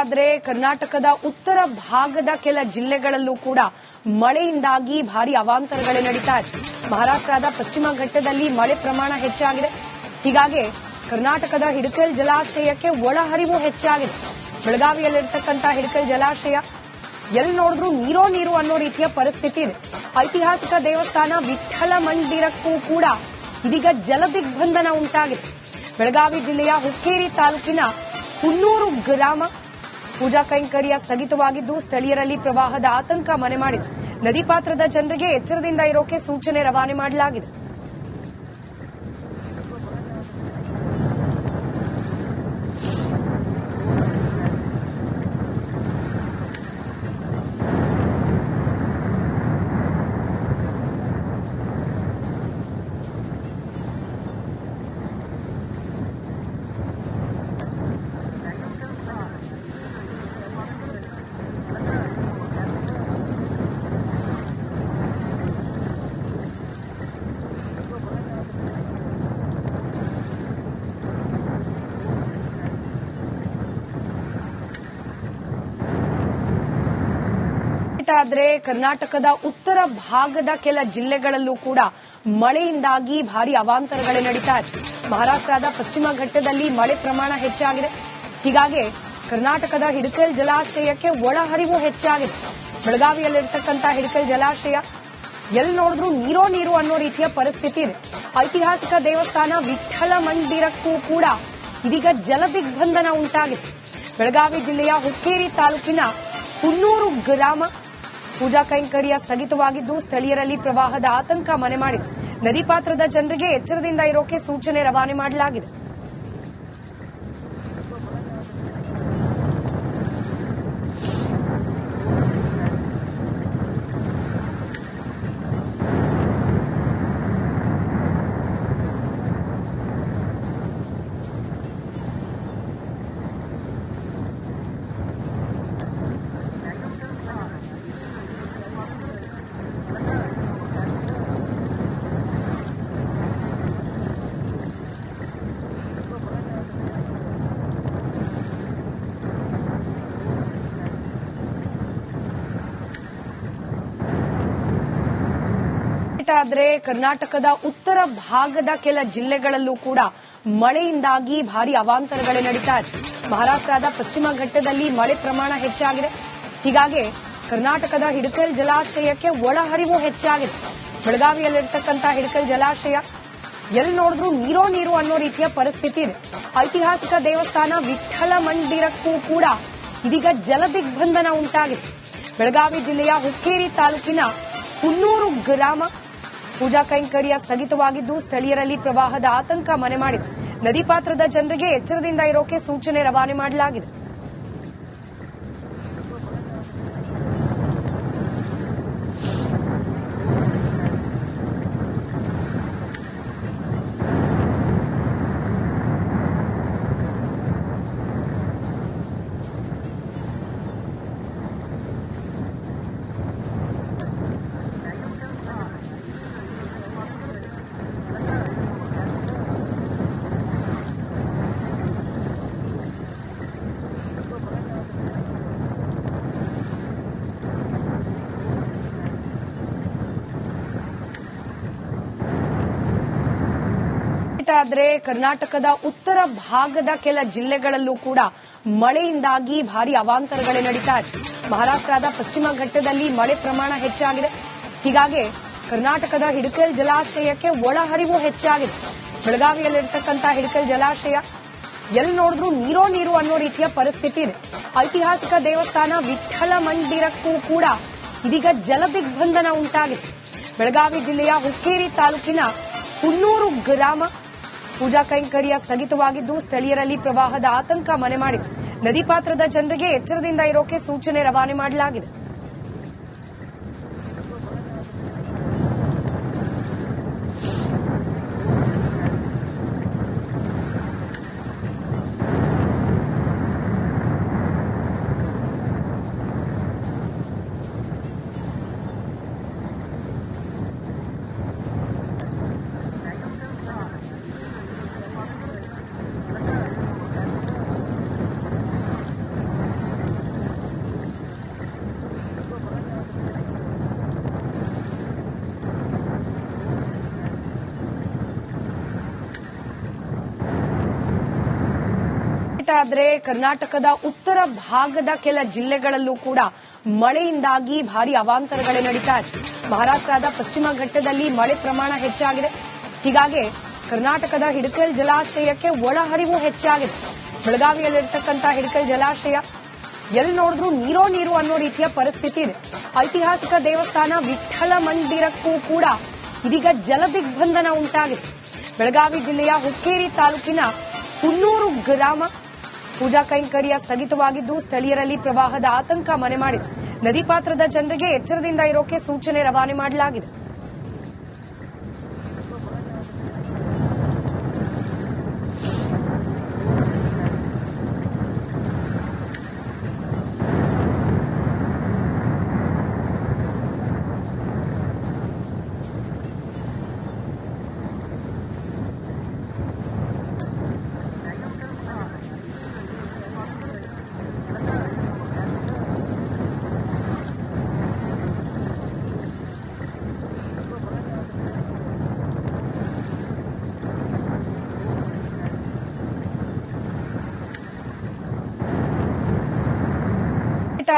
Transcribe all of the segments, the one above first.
ಆದ್ರೆ ಕರ್ನಾಟಕದ ಉತ್ತರ ಭಾಗದ ಕೆಲ ಜಿಲ್ಲೆಗಳಲ್ಲೂ ಕೂಡ ಮಳೆಯಿಂದಾಗಿ ಭಾರಿ ಅವಾಂತರಗಳೇ ನಡೀತಾ ಇದೆ ಮಹಾರಾಷ್ಟ್ರದ ಪಶ್ಚಿಮ ಘಟ್ಟದಲ್ಲಿ ಮಳೆ ಪ್ರಮಾಣ ಹೆಚ್ಚಾಗಿದೆ. ಹೀಗಾಗಿ ಕರ್ನಾಟಕದ ಹಿಡಕಲ್ ಜಲಾಶಯಕ್ಕೆ ಒಳಹರಿವು ಹೆಚ್ಚಾಗಿದೆ. ಬೆಳಗಾವಿಯಲ್ಲಿರ್ತಕ್ಕಂಥ ಹಿಡಕಲ್ ಜಲಾಶಯ ಎಲ್ಲಿ ನೋಡಿದ್ರು ನೀರೋ ನೀರು ಅನ್ನೋ ರೀತಿಯ ಪರಿಸ್ಥಿತಿ ಇದೆ. ಐತಿಹಾಸಿಕ ದೇವಸ್ಥಾನ ವಿಠಲ ಮಂದಿರಕ್ಕೂ ಕೂಡ ಇದೀಗ ಜಲದಿಗ್ಬಂಧನ ಉಂಟಾಗಿದೆ. ಬೆಳಗಾವಿ ಜಿಲ್ಲೆಯ ಹುಕ್ಕೇರಿ ತಾಲೂಕಿನ ಹುನ್ನೂರು ಗ್ರಾಮ ಪೂಜಾ ಕೈಂಕರ್ಯ ಸ್ಥಗಿತವಾಗಿದ್ದು ಸ್ಥಳೀಯರಲ್ಲಿ ಪ್ರವಾಹದ ಆತಂಕ ಮನೆ ಮಾಡಿದೆ ನದಿ ಪಾತ್ರದ ಜನರಿಗೆ ಎಚ್ಚರದಿಂದ ಇರೋಕೆ ಸೂಚನೆ ರವಾನೆ ಮಾಡಲಾಗಿದೆ. ಆದ್ರೆ ಕರ್ನಾಟಕದ ಉತ್ತರ ಭಾಗದ ಕೆಲ ಜಿಲ್ಲೆಗಳಲ್ಲೂ ಕೂಡ ಮಳೆಯಿಂದಾಗಿ ಭಾರಿ ಅವಾಂತರಗಳೇ ನಡೀತಾ ಇದೆ ಮಹಾರಾಷ್ಟ್ರದ ಪಶ್ಚಿಮ ಘಟ್ಟದಲ್ಲಿ ಮಳೆ ಪ್ರಮಾಣ ಹೆಚ್ಚಾಗಿದೆ. ಹೀಗಾಗಿ ಕರ್ನಾಟಕದ ಹಿಡಕಲ್ ಜಲಾಶಯಕ್ಕೆ ಒಳಹರಿವು ಹೆಚ್ಚಾಗಿದೆ. ಬೆಳಗಾವಿಯಲ್ಲಿರ್ತಕ್ಕಂಥ ಹಿಡಕಲ್ ಜಲಾಶಯ ಎಲ್ಲಿ ನೋಡಿದ್ರು ನೀರೋ ನೀರು ಅನ್ನೋ ರೀತಿಯ ಪರಿಸ್ಥಿತಿ ಇದೆ. ಐತಿಹಾಸಿಕ ದೇವಸ್ಥಾನ ವಿಠಲ ಮಂದಿರಕ್ಕೂ ಕೂಡ ಇದೀಗ ಜಲದಿಗ್ಬಂಧನ ಉಂಟಾಗಿದೆ. ಬೆಳಗಾವಿ ಜಿಲ್ಲೆಯ ಹುಕ್ಕೇರಿ ತಾಲೂಕಿನ ಹುನ್ನೂರು ಗ್ರಾಮ ಪೂಜಾ ಕೈಂಕರ್ಯ ಸ್ಥಗಿತವಾಗಿದ್ದು ಸ್ಥಳೀಯರಲ್ಲಿ ಪ್ರವಾಹದ ಆತಂಕ ಮನೆ ಮಾಡಿದೆ ನದಿ ಪಾತ್ರದ ಜನರಿಗೆ ಎಚ್ಚರದಿಂದ ಇರೋಕೆ ಸೂಚನೆ ರವಾನೆ ಮಾಡಲಾಗಿದೆ. ಆದ್ರೆ ಕರ್ನಾಟಕದ ಉತ್ತರ ಭಾಗದ ಕೆಲ ಜಿಲ್ಲೆಗಳಲ್ಲೂ ಕೂಡ ಮಳೆಯಿಂದಾಗಿ ಭಾರಿ ಅವಾಂತರಗಳೇ ನಡೀತಾ ಇದೆ. ಮಹಾರಾಷ್ಟ್ರದ ಪಶ್ಚಿಮ ಘಟ್ಟದಲ್ಲಿ ಮಳೆ ಪ್ರಮಾಣ ಹೆಚ್ಚಾಗಿದೆ. ಹೀಗಾಗಿ ಕರ್ನಾಟಕದ ಹಿಡಕಲ್ ಜಲಾಶಯಕ್ಕೆ ಒಳಹರಿವು ಹೆಚ್ಚಾಗಿದೆ. ಬೆಳಗಾವಿಯಲ್ಲಿರ್ತಕ್ಕಂಥ ಹಿಡಕಲ್ ಜಲಾಶಯ ಎಲ್ಲಿ ನೋಡಿದ್ರು ನೀರೋ ನೀರು ಅನ್ನೋ ರೀತಿಯ ಪರಿಸ್ಥಿತಿ ಇದೆ. ಐತಿಹಾಸಿಕ ದೇವಸ್ಥಾನ ವಿಠಲ ಮಂದಿರಕ್ಕೂ ಕೂಡ ಇದೀಗ ಜಲದಿಗ್ಬಂಧನ ಉಂಟಾಗಿದೆ. ಬೆಳಗಾವಿ ಜಿಲ್ಲೆಯ ಹುಕ್ಕೇರಿ ತಾಲೂಕಿನ ಹುನ್ನೂರು ಗ್ರಾಮ ಪೂಜಾ ಕೈಂಕರ್ಯ ಸ್ಥಗಿತವಾಗಿದ್ದು ಸ್ಥಳೀಯರಲ್ಲಿ ಪ್ರವಾಹದ ಆತಂಕ ಮನೆ ಮಾಡಿದೆ ನದಿ ಪಾತ್ರದ ಜನರಿಗೆ ಎಚ್ಚರದಿಂದ ಇರೋಕೆ ಸೂಚನೆ ರವಾನೆ ಮಾಡಲಾಗಿದೆ. ಆದ್ರೆ ಕರ್ನಾಟಕದ ಉತ್ತರ ಭಾಗದ ಕೆಲ ಜಿಲ್ಲೆಗಳಲ್ಲೂ ಕೂಡ ಮಳೆಯಿಂದಾಗಿ ಭಾರಿ ಅವಾಂತರಗಳೇ ನಡೀತಾ ಇದೆ ಮಹಾರಾಷ್ಟ್ರದ ಪಶ್ಚಿಮ ಘಟ್ಟದಲ್ಲಿ ಮಳೆ ಪ್ರಮಾಣ ಹೆಚ್ಚಾಗಿದೆ. ಹೀಗಾಗಿ ಕರ್ನಾಟಕದ ಹಿಡಕಲ್ ಜಲಾಶಯಕ್ಕೆ ಒಳಹರಿವು ಹೆಚ್ಚಾಗಿದೆ. ಬೆಳಗಾವಿಯಲ್ಲಿರ್ತಕ್ಕಂಥ ಹಿಡಕಲ್ ಜಲಾಶಯ ಎಲ್ಲಿ ನೋಡಿದ್ರು ನೀರೋ ನೀರು ಅನ್ನೋ ರೀತಿಯ ಪರಿಸ್ಥಿತಿ ಇದೆ. ಐತಿಹಾಸಿಕ ದೇವಸ್ಥಾನ ವಿಠಲ ಮಂದಿರಕ್ಕೂ ಕೂಡ ಇದೀಗ ಜಲದಿಗ್ಬಂಧನ ಉಂಟಾಗಿದೆ. ಬೆಳಗಾವಿ ಜಿಲ್ಲೆಯ ಹುಕ್ಕೇರಿ ತಾಲೂಕಿನ ಹುನ್ನೂರು ಗ್ರಾಮ ಪೂಜಾ ಕೈಂಕರ್ಯ ಸ್ಥಗಿತವಾಗಿದ್ದು ಸ್ಥಳೀಯರಲ್ಲಿ ಪ್ರವಾಹದ ಆತಂಕ ಮನೆ ಮಾಡಿದೆ ನದಿ ಪಾತ್ರದ ಜನರಿಗೆ ಎಚ್ಚರದಿಂದ ಇರೋಕೆ ಸೂಚನೆ ರವಾನೆ ಮಾಡಲಾಗಿದೆ. ಆದ್ರೆ ಕರ್ನಾಟಕದ ಉತ್ತರ ಭಾಗದ ಕೆಲ ಜಿಲ್ಲೆಗಳಲ್ಲೂ ಕೂಡ ಮಳೆಯಿಂದಾಗಿ ಭಾರಿ ಅವಾಂತರಗಳೇ ನಡೀತಾ ಇದೆ ಮಹಾರಾಷ್ಟ್ರದ ಪಶ್ಚಿಮ ಘಟ್ಟದಲ್ಲಿ ಮಳೆ ಪ್ರಮಾಣ ಹೆಚ್ಚಾಗಿದೆ. ಹೀಗಾಗಿ ಕರ್ನಾಟಕದ ಹಿಡಕಲ್ ಜಲಾಶಯಕ್ಕೆ ಒಳಹರಿವು ಹೆಚ್ಚಾಗಿದೆ. ಬೆಳಗಾವಿಯಲ್ಲಿರ್ತಕ್ಕಂಥ ಹಿಡಕಲ್ ಜಲಾಶಯ ಎಲ್ಲಿ ನೋಡಿದ್ರು ನೀರೋ ನೀರು ಅನ್ನೋ ರೀತಿಯ ಪರಿಸ್ಥಿತಿ ಇದೆ. ಐತಿಹಾಸಿಕ ದೇವಸ್ಥಾನ ವಿಠಲ ಮಂದಿರಕ್ಕೂ ಕೂಡ ಇದೀಗ ಜಲದಿಗ್ಬಂಧನ ಉಂಟಾಗಿದೆ. ಬೆಳಗಾವಿ ಜಿಲ್ಲೆಯ ಹುಕ್ಕೇರಿ ತಾಲೂಕಿನ ಹುನ್ನೂರು ಗ್ರಾಮ ಪೂಜಾ ಕೈಂಕರ್ಯ ಸ್ಥಗಿತವಾಗಿದ್ದು ಸ್ಥಳೀಯರಲ್ಲಿ ಪ್ರವಾಹದ ಆತಂಕ ಮನೆ ಮಾಡಿದೆ ನದಿ ಪಾತ್ರದ ಜನರಿಗೆ ಎಚ್ಚರದಿಂದ ಇರೋಕೆ ಸೂಚನೆ ರವಾನೆ ಮಾಡಲಾಗಿದೆ.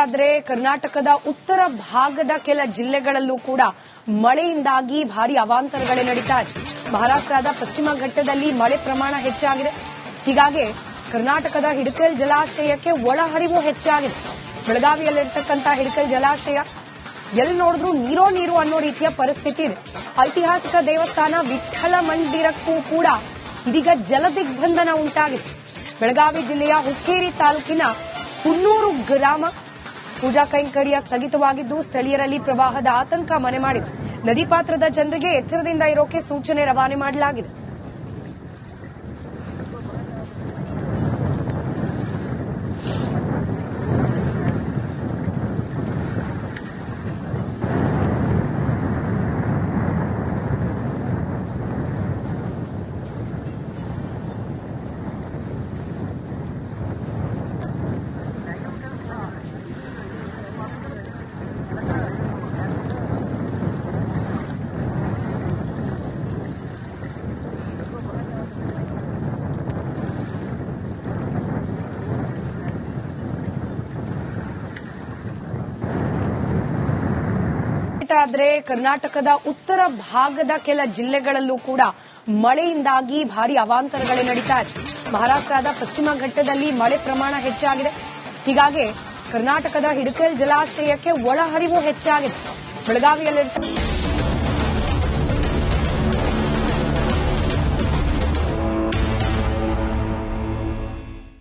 ಆದ್ರೆ ಕರ್ನಾಟಕದ ಉತ್ತರ ಭಾಗದ ಕೆಲ ಜಿಲ್ಲೆಗಳಲ್ಲೂ ಕೂಡ ಮಳೆಯಿಂದಾಗಿ ಭಾರಿ ಅವಾಂತರಗಳೇ ನಡೀತಾ ಇದೆ. ಮಹಾರಾಷ್ಟ್ರದ ಪಶ್ಚಿಮ ಘಟ್ಟದಲ್ಲಿ ಮಳೆ ಪ್ರಮಾಣ ಹೆಚ್ಚಾಗಿದೆ. ಹೀಗಾಗಿ ಕರ್ನಾಟಕದ ಹಿಡಕಲ್ ಜಲಾಶಯಕ್ಕೆ ಒಳಹರಿವು ಹೆಚ್ಚಾಗಿದೆ. ಬೆಳಗಾವಿಯಲ್ಲಿರ್ತಕ್ಕಂಥ ಹಿಡಕಲ್ ಜಲಾಶಯ, ಎಲ್ಲಿ ನೋಡಿದ್ರು ನೀರೋ ನೀರು ಅನ್ನೋ ರೀತಿಯ ಪರಿಸ್ಥಿತಿ ಇದೆ. ಐತಿಹಾಸಿಕ ದೇವಸ್ಥಾನ ವಿಠಲ ಮಂದಿರಕ್ಕೂ ಕೂಡ ಇದೀಗ ಜಲದಿಗ್ಬಂಧನ ಉಂಟಾಗಿದೆ. ಬೆಳಗಾವಿ ಜಿಲ್ಲೆಯ ಹುಕ್ಕೇರಿ ತಾಲೂಕಿನ ಹುನ್ನೂರು ಗ್ರಾಮ ಪೂಜಾ ಕೈಂಕರ್ಯ ಸ್ಥಗಿತವಾಗಿದ್ದು ಸ್ಥಳೀಯರಲ್ಲಿ ಪ್ರವಾಹದ ಆತಂಕ ಮನೆ ಮಾಡಿದೆ ನದಿ ಪಾತ್ರದ ಜನರಿಗೆ ಎಚ್ಚರದಿಂದ ಇರೋಕೆ ಸೂಚನೆ ರವಾನೆ ಮಾಡಲಾಗಿದೆ. ಆದ್ರೆ ಕರ್ನಾಟಕದ ಉತ್ತರ ಭಾಗದ ಕೆಲ ಜಿಲ್ಲೆಗಳಲ್ಲೂ ಕೂಡ ಮಳೆಯಿಂದಾಗಿ ಭಾರಿ ಅವಾಂತರಗಳೇ ನಡೀತಾ ಇದೆ ಮಹಾರಾಷ್ಟ್ರದ ಪಶ್ಚಿಮ ಘಟ್ಟದಲ್ಲಿ ಮಳೆ ಪ್ರಮಾಣ ಹೆಚ್ಚಾಗಿದೆ. ಹೀಗಾಗಿ ಕರ್ನಾಟಕದ ಹಿಡಕಲ್ ಜಲಾಶಯಕ್ಕೆ ಒಳಹರಿವು ಹೆಚ್ಚಾಗಿದೆ. ಬೆಳಗಾವಿಯಲ್ಲಿರ್ತ